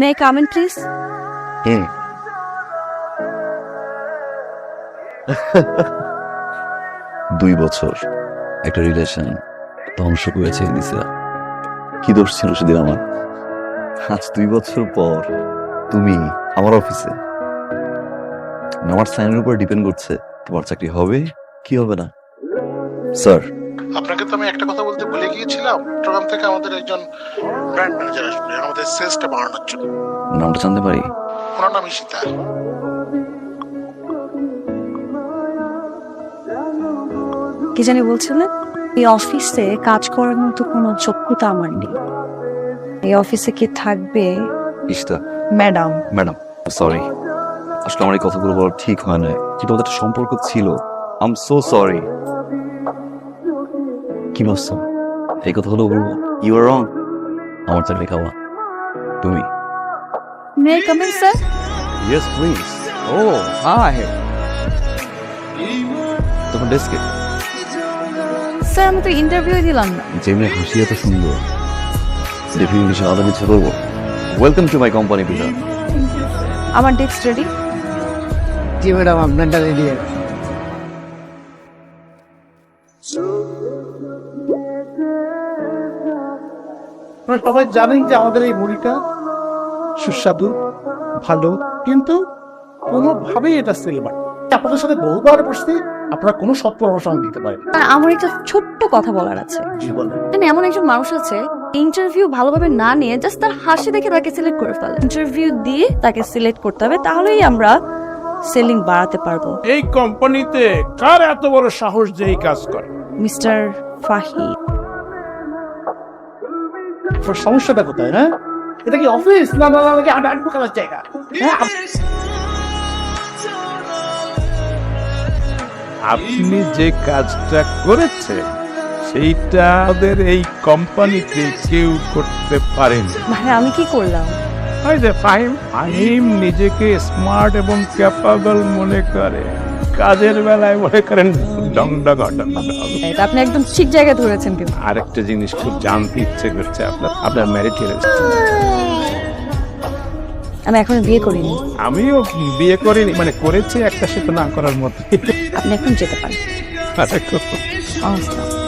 May I come in please hmm দুই বছর একটা রিলেশন ধ্বংস করে ছেড়ে দিছে কি দোষ ছিল সেদিন আমার? আজ দুই বছর পর তুমি আমার অফিসে আমার সাইনের উপর ডিপেন্ড করছে তোমার চাকরি হবে কি হবে না? স্যার আপনাকে তো আমি একটা কথা গিয়েছিলাম চট্টগ্রাম থেকে আমাদের একজন ব্র্যান্ড ম্যানেজার আসবে আমাদের সেলসটা বাড়ানোর জন্য। নামটা জানতে পারি? ওনার নাম ঈশিতা কি জানি বলছিলেন এই অফিসে কাজ করার মতো কোনো যোগ্যতা আমার নেই। এই অফিসে কি থাকবে? ইশতা ম্যাডাম ম্যাডাম সরি আসলে আমার এই কথাগুলো বলা ঠিক হয় না কিন্তু আমাদের একটা সম্পর্ক ছিল? আই এম সো সরি কি বলছো? এই কথা হলো বলব ইউ আর রং আমার চাকরি খাওয়া। তুমি? May I come in sir yes please oh hi তোমার ডেস্কে স্যার আমি তো ইন্টারভিউ দিলাম না। যেমনি হাসি এত সুন্দর। আলাদা কিছু করব। ওয়েলকাম টু মাই কোম্পানি পিতা আমার ডেস্ক রেডি জি ম্যাডাম আপনারটা রেডি আপনারা সবাই জানেন যে আমাদের এই মুড়িটা সুস্বাদু ভালো কিন্তু কোনোভাবেই এটা সিলভার আপনাদের সাথে বহুবার বসতে আপনারা কোনো সৎ পরামর্শ দিতে পারেন। আমার একটা ছোট্ট কথা বলার আছে। এখানে এমন একজন মানুষ আছে ইন্টারভিউ ভালোভাবে না নিয়ে জাস্ট তার হাসি দেখে তাকে সিলেক্ট করে ফেলে। ইন্টারভিউ দিয়ে তাকে সিলেক্ট করতে হবে তাহলেই আমরা সেলিং বাড়াতে পারব। এই কোম্পানিতে কার এত বড় সাহস যে এই কাজ করে? মিস্টার ফাহিদ। সমস্যাটা কোথায় হ্যাঁ এটা কি অফিস না না না নাকি আড্ডা খেলার জায়গা? হ্যাঁ আপনি যে কাজটা করেছেন সেইটা আমাদের এই কোম্পানিতে কেউ করতে পারেন। মানে আমি কি করলাম? ওই যে ফাহিম ফাহিম নিজেকে স্মার্ট এবং ক্যাপাবল মনে করে। কাজের বেলায় মনে করেন ডং ডং ডং ডং। এটা আপনি একদম ঠিক জায়গায় ধরেছেন কিন্তু। আরেকটা জিনিস খুব জানতে ইচ্ছে করছে আপনার আপনার ম্যারিড আমি এখনও বিয়ে করিনি। আমিও বিয়ে করিনি? মানে করেছি একটা সেটা না করার মধ্যে। আপনি এখন যেতে পারেন। নমস্কার।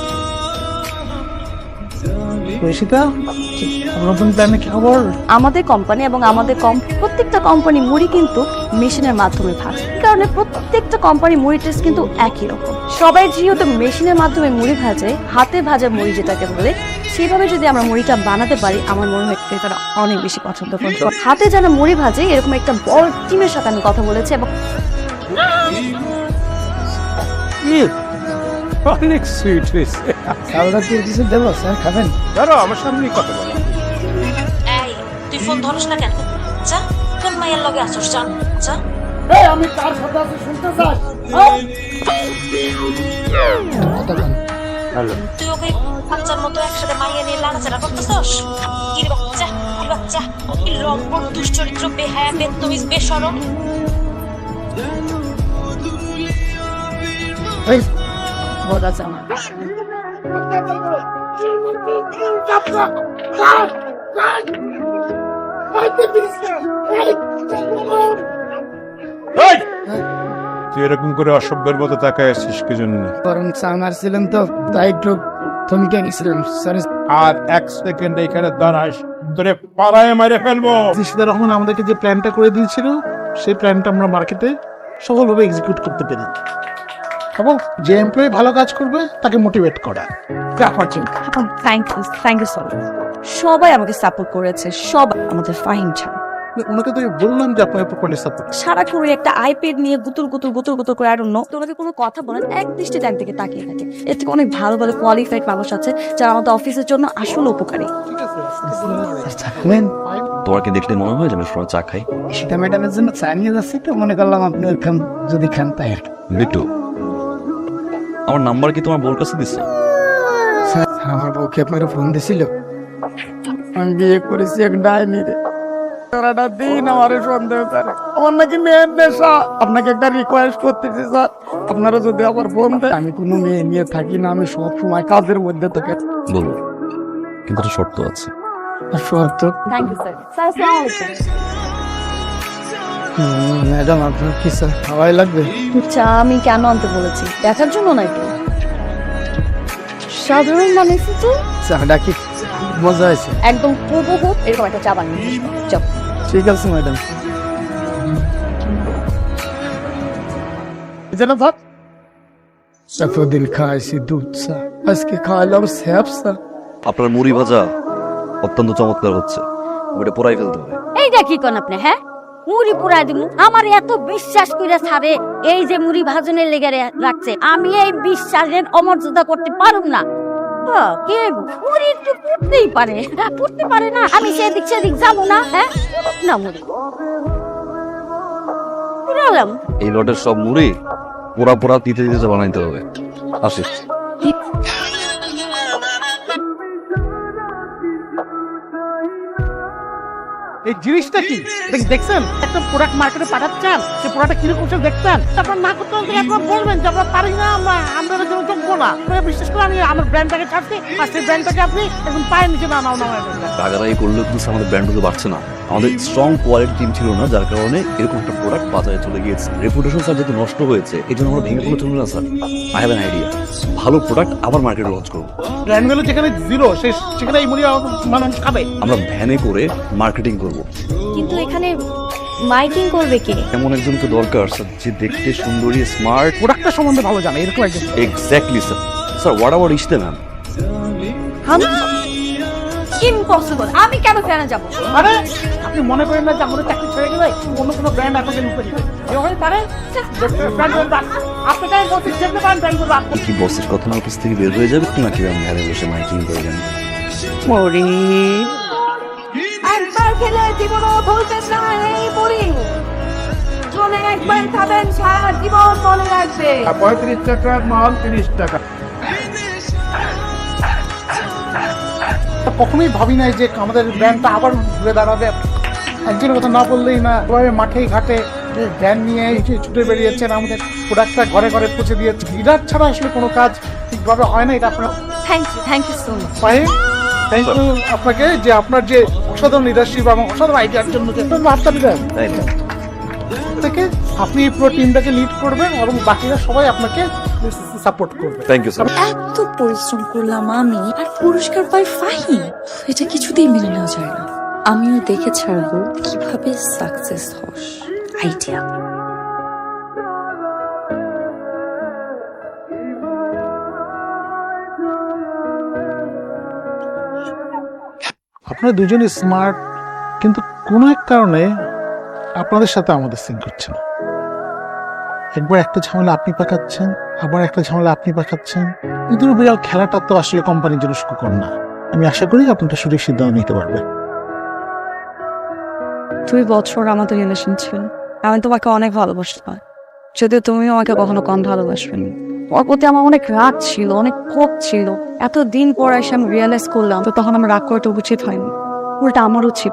ঈশিতা নতুন প্ল্যানে কি খবর? আমাদের কোম্পানি এবং আমাদের কম- প্রত্যেকটা কোম্পানি মুড়ি কিন্তু মেশিনের মাধ্যমে ভাজে কারণে প্রত্যেকটা কোম্পানি মুড়ি টেস্ট কিন্তু একই রকম। সবাই যেহেতু মেশিনের মাধ্যমে মুড়ি ভাজে হাতে ভাজা মুড়ি যেটাকে বলে সেভাবে যদি আমরা মুড়িটা বানাতে পারি আমার মনে হয় ক্রেতারা অনেক বেশি পছন্দ করবে। হাতে যারা মুড়ি ভাজে এরকম একটা বড় টিমের সাথে আমি কথা বলেছি এবং অনেক সুইট হয়েছে খাওয়া কিছু দেবো স্যার খাবেন? ধরো আমার সামনেই কথা বলো। এই তুই ফোন ধরস না কেন? যা কোন মাইয়ের লগে আসছ যা যা। আমি তার সাথে আছি শুনতে চাস? তুই ওকে বাচ্চার মতো একসাথে মাইয়া নিয়ে লাড়াচাড়া করতেছস? কি বাচ্চা কি বাচ্চা? কি লম্পট দুশ্চরিত্র বেহায়া বেতমিজ বেসরম। বোধ আছে আমার তুই এরকম করে অসভ্যের মতো তাকায় আসছিস কি জন্য? বরং তো তাই একটু থমকে গেছিলাম। আর এক সেকেন্ড এখানে দাঁড়াস তোরে পাড়ায় মেরে ফেলব। ঈশিতা রহমান আমাদেরকে যে প্ল্যানটা করে দিয়েছিল সেই প্ল্যানটা আমরা মার্কেটে সফলভাবে এক্সিকিউট করতে পেরেছি। এবং যে এমপ্লয়ি ভালো কাজ করবে তাকে মোটিভেট করা। Thank you thank you so much সবাই আমাকে সাপোর্ট করেছে সবাই আমাদের ফাহিম ছাড়া। ওনাকে তো বললাম যে আপনার সাপোর্ট সারা করে একটা আইপ্যাড নিয়ে গুতুর গুতুর গুতুর গুতুর করে আর নো তোমাকে কোনো কথা বলেন এক দৃষ্টিতে একদিকে তাকিয়ে থাকে। এর থেকে অনেক ভালো ভালো কোয়ালিফাইড মানুষ আছে যারা আমাদের অফিসের জন্য আসলে উপকারী। তোমাকে দেখলে মনে হয় যে আমি চা খাই? সীতা ম্যাডামের জন্য চা নিয়ে যাচ্ছি তো মনে করলাম আপনি ওইখান যদি খান তাই আর। আমার নাম্বার কি তোমার বোর কাছে দিচ্ছে স্যার আমার বউকে আপনার ফোন দিছিল? আমি বিয়ে করেছি এক ডাইনি রে সারাটা দিন আমার সন্দেহ করে। আমার নাকি মেয়ের নেশা। আপনাকে একটা রিকোয়েস্ট করতেছি স্যার। আপনারা যদি আবার ফোন দেয় আমি কোনো মেয়ে নিয়ে থাকি না আমি সব সময় কাজের মধ্যে থাকি। বলব কিন্তু একটা শর্ত আছে। সত্তর থ্যাংক ইউ স্যার স্যার আসসালামু আলাইকুম। ম্যাডাম আপনার কি খাওয়াই লাগবে? চা আমি কেন আনতে বলেছি? দেখার জন্য নাকি? সাধারণ মানুষ তো? চাটা কি মজা আছে একদম এরকম একটা চা বানিয়ে। চল ঠিক আছে ম্যাডাম। যেন ধর এতদিন খাইছি দুধ চা আজকে খাওয়ালাম স্যাপ চা। আপনার মুড়ি ভাজা অত্যন্ত চমৎকার হচ্ছে। ওটা পোড়াই ফেলতে হবে এইটা কি কোন আপনি হ্যাঁ? মুড়ি পুরাই দিমু। আমার এত বিশ্বাস করে ছাড়ে, এই যে মুড়ি ভাজনের লেগে রাখছে। আমি এই বিশ্বাসের অমর্যাদা করতে পারুম না। কে মুড়ি একটু পুড়তেই পারে। পুড়তে পারে না। আমি সেদিক সেদিক যাব না হ্যাঁ? না মুড়ি। পুরালাম। এই লটের সব মুড়ি পোড়া পোড়া দিতে দিতে বানাইতে হবে। আসি। এই জিনিসটা কি? দেখ- দেখছেন? একটা প্রোডাক্ট মার্কেটে পাঠাচ্ছেন, সে প্রোডাক্টটা কীরকম সে দেখছেন? তারপর না করতে হবে একবার বলবেন যে, আমরা পারি না, আমরা জন্য যোগ্য না। আপনারা বিশ্বাস করে আমি আমার ব্র্যান্ডটাকে ছাড়ছি, আর সেই ব্র্যান্ডটাকে আপনি এখন পায়ের নিচে না নাও নামায় ফেলবেন টাকারাই করলে কিন্তু আমাদের ব্র্যান্ড বাড়ছে না। আমাদের স্ট্রং কোয়ালিটি টিম ছিল না যার কারণে এরকম একটা প্রোডাক্ট বাজারে চলে গিয়েছে। রেপুটেশন স্যার যেহেতু নষ্ট হয়েছে এই জন্য আমরা ভেঙে পড়ে চলবে না sir I have an idea ভালো প্রোডাক্ট আবার মার্কেটে লঞ্চ করব। ব্র্যান্ড ভ্যালু যেখানে জিরো সেখানে এই মুড়ি মানুষ খাবে। আমরা ভ্যানে করে মার্কেটিং করব। কিন্তু এখানে মাইকিং করবে কে? এমন একজনকে দরকার স্যার যে দেখতে সুন্দরী স্মার্ট প্রোডাক্টটা সম্বন্ধে ভালো জানে এরকম একজন। এক্স্যাক্টলি স্যার স্যার হোয়াট আবার ইস্তে ম্যাম আমি ইম্পসিবল আমি কেন ফ্যানে যাব? আরে আপনি মনে করেন না যে আমাদের চাকরি ছেড়ে গেলে অন্য কোনো ব্র্যান্ড আপনাকে নিতে দিবে এভাবে পারে? আপনাকে আমি বলছি পারেন ব্র্যান্ড কি বসের কথা আমার কাছ থেকে বের হয়ে যাবে নাকি আমি ভ্যানে বসে মাইকিং করবেন একবার খেলে জীবন ভুলতে চায় এই মুড়ি চলে একবার খাবেন সারা জীবন মনে রাখবে। পঁয়ত্রিশ টাকা মাল তিরিশ টাকা। কখনোই ভাবি নাই যে আমাদের ব্র্যান্ডটা আবার ঘুরে দাঁড়াবে? একজনের কথা না বললেই না। সবাই মাঠে ঘাটে ভ্যান নিয়ে ছুটে বেরিয়েছেন আমাদের প্রোডাক্টটা ঘরে ঘরে পৌঁছে দিয়েছে। লিডার ছাড়া আসলে কোনো কাজ ঠিকভাবে হয় না এটা আপনার thank you thank you so much thank you আপনাকে যে আপনার যে অসাধারণ লিডারশিপ এবং অসাধারণ আইডিয়ার জন্য যে বার্তা দিলেন তাই না থেকে আপনি পুরো টিমটাকে লিড করবেন এবং বাকিরা সবাই আপনাকে সাপোর্ট করবে। থ্যাংক ইউ স্যার এত পরিশ্রম করলাম আমি আর পুরস্কার পাই ফাহিম এটা কিছুতেই মেনে নেওয়া যায় না। আমিও দেখে ছাড়বো কীভাবে সাকসেস হস। আইডিয়া আপনারা দুজনই স্মার্ট কিন্তু কোনো এক কারণে আপনাদের সাথে আমাদের সিং করছে না। একবার একটা ঝামেলা আপনি পাকাচ্ছেন, আবার একটা ঝামেলা আপনি পাকাচ্ছেন। এই দুটো বিড়াল খেলাটা তো আসলে কোম্পানির জন্য সুখকর না। আমি আশা করি আপনি একটা সঠিক সিদ্ধান্ত নিতে পারবেন। দুই বছর আমাদের রিলেশন ছিল। আমি তোমাকে অনেক ভালোবাসতাম। যদিও তুমি আমাকে কখনো কম ভালোবাসবেনি ওর প্রতি আমার অনেক রাগ ছিল, অনেক ক্ষোভ ছিল। এত দিন পর এসে আমি রিয়েলাইজ করলাম তো তখন আমার রাগ উচিত হয়নি। উল্টা আমারও ছিল।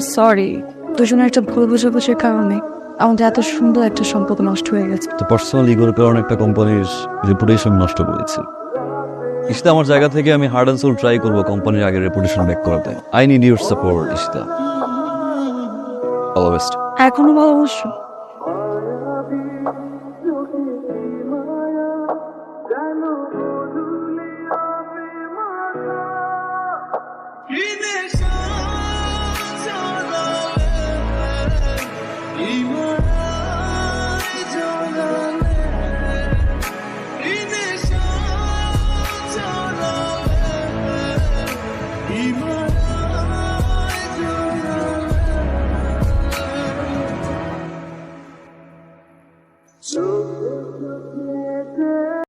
সরি দুজনের একটা ভুল বুঝাবুঝির কারণে আমাদের এত সুন্দর একটা সম্পর্ক নষ্ট হয়ে গেছে। তো পার্সোনাল ইগোর কারণে একটা কোম্পানির রেপুটেশন নষ্ট করেছি। ইশতা, আমার জায়গা থেকে আমি হার্ড অ্যান্ড সোল ট্রাই করব কোম্পানির আগে রেপুটেশন ব্যাক করাতে। I need your support all এখনও ভালোবাসো